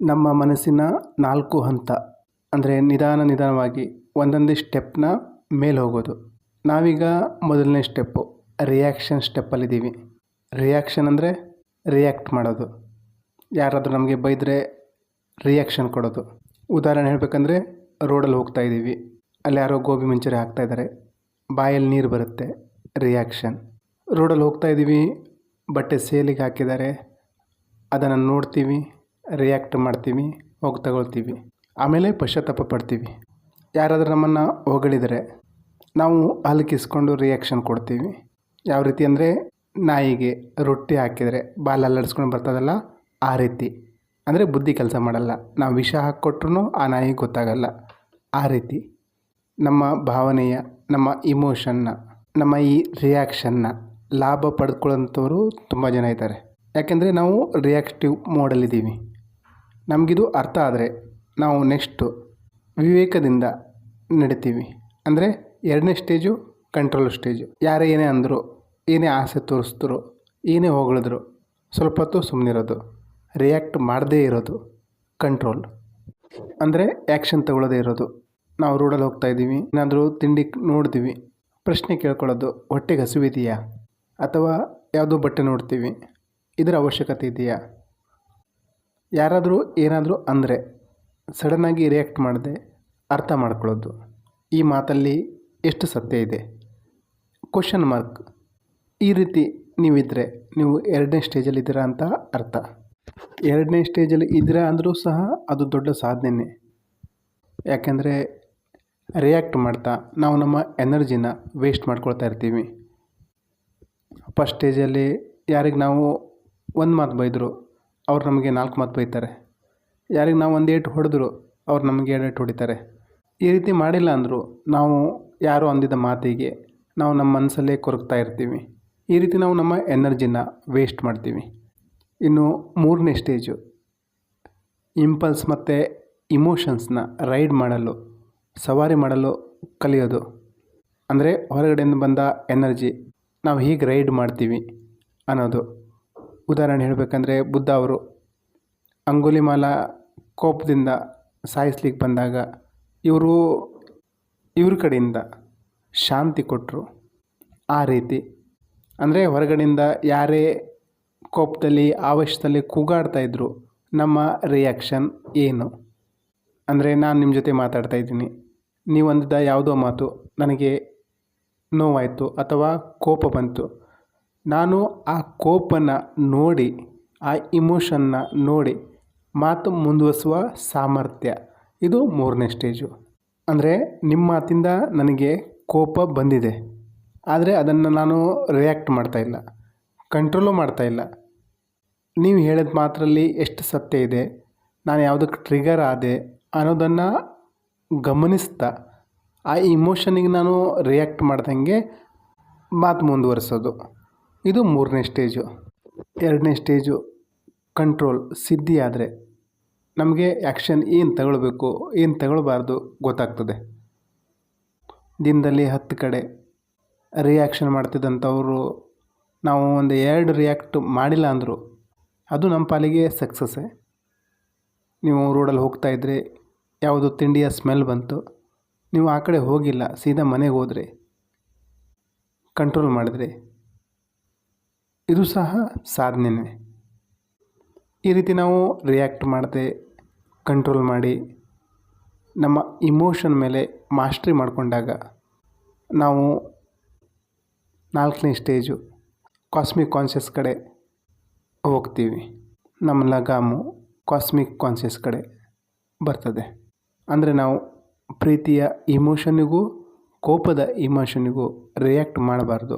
ನಮ್ಮ ಮನಸ್ಸಿನ ನಾಲ್ಕು ಹಂತ, ಅಂದರೆ ನಿಧಾನ ನಿಧಾನವಾಗಿ ಒಂದೊಂದೇ ಸ್ಟೆಪ್ನ ಮೇಲೆ ಹೋಗೋದು. ನಾವೀಗ ಮೊದಲನೇ ಸ್ಟೆಪ್ಪು ರಿಯಾಕ್ಷನ್ ಸ್ಟೆಪ್ಪಲ್ಲಿದ್ದೀವಿ ರಿಯಾಕ್ಷನ್ ಅಂದರೆ ರಿಯಾಕ್ಟ್ ಮಾಡೋದು. ಯಾರಾದರೂ ನಮಗೆ ಬೈದರೆ ರಿಯಾಕ್ಷನ್ ಕೊಡೋದು. ಉದಾಹರಣೆ ಹೇಳಬೇಕಂದ್ರೆ ರೋಡಲ್ಲಿ ಹೋಗ್ತಾ ಇದ್ದೀವಿ. ಅಲ್ಲಿ ಯಾರೋ ಗೋಬಿ ಮಂಚೂರಿ ಹಾಕ್ತಾಯಿದ್ದಾರೆ ಬಾಯಲ್ಲಿ ನೀರು ಬರುತ್ತೆ ರಿಯಾಕ್ಷನ್ ರೋಡಲ್ಲಿ ಹೋಗ್ತಾ ಇದ್ದೀವಿ, ಬಟ್ಟೆ ಸೇಲಿಗೆ ಹಾಕಿದ್ದಾರೆ. ಅದನ್ನು ನೋಡ್ತೀವಿ. ರಿಯಾಕ್ಟ್ ಮಾಡ್ತೀವಿ, ಹೋಗಿ ತಗೊಳ್ತೀವಿ. ಆಮೇಲೆ ಪಶ್ಚಾತ್ತಾಪ ಪಡ್ತೀವಿ. ಯಾರಾದರೂ ನಮ್ಮನ್ನು ಹೊಗಳಿದರೆ ನಾವು ಹಲ್ಕಿಸ್ಕೊಂಡು ರಿಯಾಕ್ಷನ್ ಕೊಡ್ತೀವಿ. ಯಾವ ರೀತಿ ಅಂದರೆ ನಾಯಿಗೆ ರೊಟ್ಟಿ ಹಾಕಿದರೆ ಬಾಲ್ ಅಲ್ಲಾಡಿಸ್ಕೊಂಡು ಬರ್ತದಲ್ಲ, ಆ ರೀತಿ. ಅಂದರೆ ಬುದ್ಧಿ ಕೆಲಸ ಮಾಡಲ್ಲ. ನಾವು ವಿಷ ಹಾಕ್ಕೊಟ್ರು ಆ ನಾಯಿಗೆ ಗೊತ್ತಾಗಲ್ಲ. ಆ ರೀತಿ. ನಮ್ಮ ಭಾವನೆಯ, ನಮ್ಮ ಇಮೋಷನ್ನ ನಮ್ಮ ಈ ರಿಯಾಕ್ಷನ್ನ ಲಾಭ ಪಡೆದುಕೊಳ್ಳೋಂಥವರು ತುಂಬ ಜನ ಇದ್ದಾರೆ. ಯಾಕೆಂದರೆ ನಾವು ರಿಯಾಕ್ಟಿವ್ ಮೋಡಲ್ಲಿದ್ದೀವಿ ನಮಗಿದು ಅರ್ಥ ಆದರೆ ನಾವು ನೆಕ್ಸ್ಟು ವಿವೇಕದಿಂದ ನಡಿತೀವಿ. ಅಂದರೆ ಎರಡನೇ ಸ್ಟೇಜು ಕಂಟ್ರೋಲ್ ಸ್ಟೇಜು. ಯಾರೇ ಏನೇ ಅಂದರು, ಏನೇ ಆಸೆ ತೋರಿಸಿದ್ರು, ಏನೇ ಹೊಗಳಿದ್ರು ಸ್ವಲ್ಪ ಹೊತ್ತು ಸುಮ್ಮನಿರೋದು ರಿಯಾಕ್ಟ್ ಮಾಡದೇ ಇರೋದು ಕಂಟ್ರೋಲ್ ಅಂದರೆ ಆ್ಯಕ್ಷನ್ ತಗೊಳ್ಳೋದೇ ಇರೋದು. ನಾವು ರೋಡಲ್ಲಿ ಹೋಗ್ತಾ ಇದ್ದೀವಿ, ಏನಾದರೂ ತಿಂಡಿ ನೋಡ್ತೀವಿ, ಪ್ರಶ್ನೆ ಕೇಳ್ಕೊಳ್ಳೋದು ಹೊಟ್ಟೆಗೆ ಹಸಿವಿದೆಯಾ? ಅಥವಾ ಯಾವುದೋ ಬಟ್ಟೆ ನೋಡ್ತೀವಿ, ಇದರ ಅವಶ್ಯಕತೆ ಇದೆಯಾ? ಯಾರಾದರೂ ಏನಾದರೂ ಅಂದರೆ ಸಡನ್ನಾಗಿ ರಿಯಾಕ್ಟ್ ಮಾಡದೆ ಅರ್ಥ ಮಾಡ್ಕೊಳ್ಳೋದು. ಈ ಮಾತಲ್ಲಿ ಎಷ್ಟು ಸತ್ಯ ಇದೆ? ಕ್ವಶನ್ ಮಾರ್ಕ್ ಈ ರೀತಿ ನೀವಿದ್ದರೆ ನೀವು ಎರಡನೇ ಸ್ಟೇಜಲ್ಲಿದ್ದೀರಾ ಅಂತ ಅರ್ಥ. ಎರಡನೇ ಸ್ಟೇಜಲ್ಲಿ ಇದ್ದೀರಾ ಅಂದರೂ ಸಹ ಅದು ದೊಡ್ಡ ಸಾಧನೆಯೇ ಯಾಕೆಂದರೆ ರಿಯಾಕ್ಟ್ ಮಾಡ್ತಾ ನಾವು ನಮ್ಮ ಎನರ್ಜಿನ ವೇಸ್ಟ್ ಮಾಡ್ಕೊಳ್ತಾ ಇರ್ತೀವಿ. ಫಸ್ಟ್ ಸ್ಟೇಜಲ್ಲಿ ಯಾರಿಗೆ ನಾವು ಒಂದು ಮಾತು ಬೈದರು ಅವ್ರು ನಮಗೆ ನಾಲ್ಕು ಮಾತು ಬೈತಾರೆ. ಯಾರಿಗೆ ನಾವು ಒಂದು ಏಟು ಹೊಡೆದ್ರು ಅವ್ರು ನಮಗೆ ಎರಡು ಏಟು ಹೊಡಿತಾರೆ. ಈ ರೀತಿ ಮಾಡಿಲ್ಲ ಅಂದರೂ ನಾವು ಯಾರೋ ಅಂದಿದ್ದ ಮಾತಿಗೆ ನಾವು ನಮ್ಮ ಮನಸ್ಸಲ್ಲೇ ಕೊರಗ್ತಾ ಇರ್ತೀವಿ. ಈ ರೀತಿ ನಾವು ನಮ್ಮ ಎನರ್ಜಿನ ವೇಸ್ಟ್ ಮಾಡ್ತೀವಿ. ಇನ್ನು ಮೂರನೇ ಸ್ಟೇಜು. ಇಂಪಲ್ಸ್ ಮತ್ತು ಇಮೋಷನ್ಸ್ನ ರೈಡ್ ಮಾಡಲು, ಸವಾರಿ ಮಾಡಲು ಕಲಿಯೋದು. ಅಂದರೆ ಹೊರಗಡೆಯಿಂದ ಬಂದ ಎನರ್ಜಿ ನಾವು ಹೀಗೆ ರೈಡ್ ಮಾಡ್ತೀವಿ ಅನ್ನೋದು. ಉದಾಹರಣೆ ಹೇಳಬೇಕಂದ್ರೆ ಬುದ್ಧ ಅವರು ಅಂಗುಲಿಮಾಲ ಕೋಪದಿಂದ ಸಾಯಿಸ್ಲಿಕ್ಕೆ ಬಂದಾಗ ಇವರು, ಇವ್ರ ಕಡೆಯಿಂದ ಶಾಂತಿ ಕೊಟ್ಟರು ಆ ರೀತಿ. ಅಂದರೆ ಹೊರಗಡೆಯಿಂದ ಯಾರೇ ಕೋಪದಲ್ಲಿ, ಆವೇಶದಲ್ಲಿ ಕೂಗಾಡ್ತಾ ಇದ್ದರು ನಮ್ಮ ರಿಯಾಕ್ಷನ್ ಏನು? ಅಂದರೆ ನಾನು ನಿಮ್ಮ ಜೊತೆ ಮಾತಾಡ್ತಾ ಇದ್ದೀನಿ. ನೀವು ಅಂದಿದ್ದ ಯಾವುದೋ ಮಾತು ನನಗೆ ನೋವಾಯಿತು ಅಥವಾ ಕೋಪ ಬಂತು. ನಾನು ಆ ಕೋಪನ ನೋಡಿ, ಆ ಇಮೋಷನ್ನ ನೋಡಿ ಮಾತು ಮುಂದುವರಿಸುವ ಸಾಮರ್ಥ್ಯ ಇದು ಮೂರನೇ ಸ್ಟೇಜು ಅಂದರೆ ನಿಮ್ಮ ಮಾತಿಂದ ನನಗೆ ಕೋಪ ಬಂದಿದೆ. ಆದರೆ ಅದನ್ನು ನಾನು ರಿಯಾಕ್ಟ್ ಮಾಡ್ತಾಯಿಲ್ಲ ಕಂಟ್ರೋಲು ಮಾಡ್ತಾಯಿಲ್ಲ ನೀವು ಹೇಳಿದ ಮಾತ್ರಲ್ಲಿ ಎಷ್ಟು ಸತ್ಯ ಇದೆ, ನಾನು ಯಾವುದಕ್ಕೆ ಟ್ರಿಗರ್ ಆದೆ ಅನ್ನೋದನ್ನು ಗಮನಿಸ್ತಾ, ಆ ಇಮೋಷನಿಗೆ ನಾನು ರಿಯಾಕ್ಟ್ ಮಾಡ್ದಂಗೆ ಮಾತು ಮುಂದುವರಿಸೋದು. ಇದು ಮೂರನೇ ಸ್ಟೇಜು. ಎರಡನೇ ಸ್ಟೇಜು ಕಂಟ್ರೋಲ್ ಸಿದ್ಧಿ ಆದರೆ ನಮಗೆ ಆ್ಯಕ್ಷನ್ ಏನು ತಗೊಳ್ಬೇಕು, ಏನು ತಗೊಳ್ಬಾರ್ದು ಗೊತ್ತಾಗ್ತದೆ. ದಿನದಲ್ಲಿ ಹತ್ತು ಕಡೆ ರಿಯಾಕ್ಷನ್ ಮಾಡ್ತಿದ್ದಂಥವರು, ನಾವು ಒಂದು ಎರಡು ರಿಯಾಕ್ಟ್ ಮಾಡಿಲ್ಲ ಅಂದರು, ಅದು ನಮ್ಮ ಪಾಲಿಗೆ ಸಕ್ಸಸ್ಸೇ ನೀವು ರೋಡಲ್ಲಿ ಹೋಗ್ತಾ ಯಾವುದೋ ತಿಂಡಿಯ ಸ್ಮೆಲ್ ಬಂತು, ನೀವು ಆ ಕಡೆ ಹೋಗಿಲ್ಲ, ಸೀದಾ ಮನೆಗೆ ಹೋದರೆ ಕಂಟ್ರೋಲ್ ಮಾಡಿದ್ರೆ ಇದು ಸಹ ಸಾಧನೆಯೇ ಈ ರೀತಿ ನಾವು ರಿಯಾಕ್ಟ್ ಮಾಡದೆ ಕಂಟ್ರೋಲ್ ಮಾಡಿ, ನಮ್ಮ ಇಮೋಷನ್ ಮೇಲೆ ಮಾಸ್ಟ್ರಿ ಮಾಡಿಕೊಂಡಾಗ ನಾವು ನಾಲ್ಕನೇ ಸ್ಟೇಜು ಕಾಸ್ಮಿಕ್ ಕಾನ್ಷಿಯಸ್ ಕಡೆ ಹೋಗ್ತೀವಿ. ನಮ್ಮ ಲಗಾಮು ಕಾಸ್ಮಿಕ್ ಕಾನ್ಷಿಯಸ್ ಕಡೆ ಬರ್ತದೆ. ಅಂದರೆ ನಾವು ಪ್ರೀತಿಯ ಇಮೋಷನಿಗೂ ಕೋಪದ ಇಮೋಷನಿಗೂ ರಿಯಾಕ್ಟ್ ಮಾಡಬಾರ್ದು.